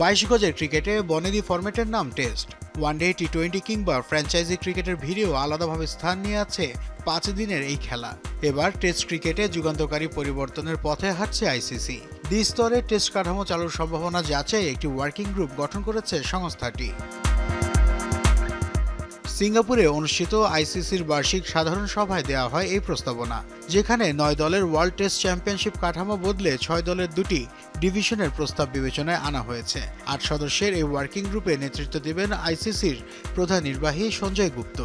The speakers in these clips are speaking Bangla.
বাইশ গজের ক্রিকেটে বনেদি ফরম্যাটের নাম test. One day T twenty কিংবা ফ্র্যাঞ্চাইজি ক্রিকেটের ভিড়েও আলাদাভাবে স্থান নিয়ে আছে পাঁচ দিনের এই খেলা। এবার টেস্ট ক্রিকেটে যুগান্তকারী পরিবর্তনের পথে হাঁটছে আইসিসি দ্বিস্তরে টেস্ট কাঠামো চালুর সম্ভাবনা যাচাই একটি ওয়ার্কিং গ্রুপ গঠন করেছে সংস্থাটি। সিঙ্গাপুরে অনুষ্ঠিত আইসিসির বার্ষিক সাধারণ সভায় দেওয়া হয় এই প্রস্তাবনা, যেখানে নয় দলের ওয়ার্ল্ড টেস্ট চ্যাম্পিয়নশিপ কাঠামো বদলে ছয় দলের দুটি ডিভিশনের প্রস্তাব বিবেচনায় আনা হয়েছে। আট সদস্যের এই ওয়ার্কিং গ্রুপে নেতৃত্ব দেবেন আইসিসির প্রধান নির্বাহী সঞ্জয় গুপ্ত।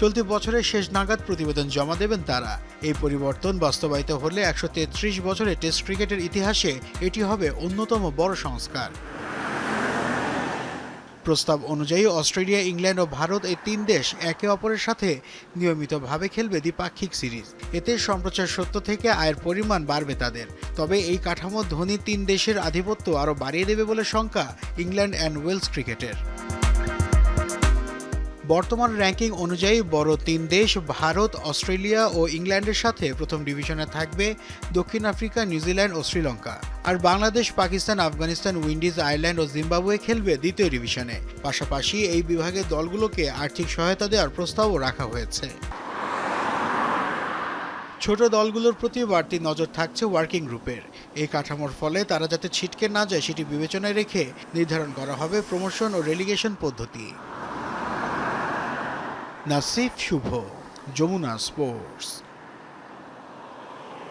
চলতি বছরের শেষ নাগাদ প্রতিবেদন জমা দেবেন তারা। এই পরিবর্তন বাস্তবায়িত হলে একশো তেত্রিশ বছরে টেস্ট ক্রিকেটের ইতিহাসে এটি হবে অন্যতম বড় সংস্কার। প্রস্তাব অনুযায়ী অস্ট্রেলিয়া, ইংল্যান্ড ও ভারত এই তিন দেশ একে অপরের সাথে নিয়মিতভাবে খেলবে দ্বিপাক্ষিক সিরিজ। এতে সম্প্রচার সত্য থেকে আয়ের পরিমাণ বাড়বে তাদের। তবে এই কাঠামো ধনী তিন দেশের আধিপত্য আরও বাড়িয়ে দেবে বলে শঙ্কা ইংল্যান্ড অ্যান্ড ওয়েলস ক্রিকেটের। বর্তমান র্যাঙ্কিং অনুযায়ী বড় তিন দেশ ভারত, অস্ট্রেলিয়া ও ইংল্যান্ডের সাথে প্রথম ডিভিশনে থাকবে দক্ষিণ আফ্রিকা, নিউজিল্যান্ড ও শ্রীলঙ্কা। আর বাংলাদেশ, পাকিস্তান, আফগানিস্তান, উইন্ডিজ, আয়ারল্যান্ড ও জিম্বাবুয়ে খেলবে দ্বিতীয় ডিভিশনে। পাশাপাশি এই বিভাগের দলগুলোকে আর্থিক সহায়তা দেওয়ার প্রস্তাবও রাখা হয়েছে। ছোট দলগুলোর প্রতি বাড়তি নজর থাকছে ওয়ার্কিং গ্রুপের। এই কাঠামোর ফলে তারা যাতে ছিটকে না যায় সেটি বিবেচনায় রেখে নির্ধারণ করা হবে প্রমোশন ও রেলিগেশন পদ্ধতি। নাসিফ শুভ, যমুনা স্পোর্টস।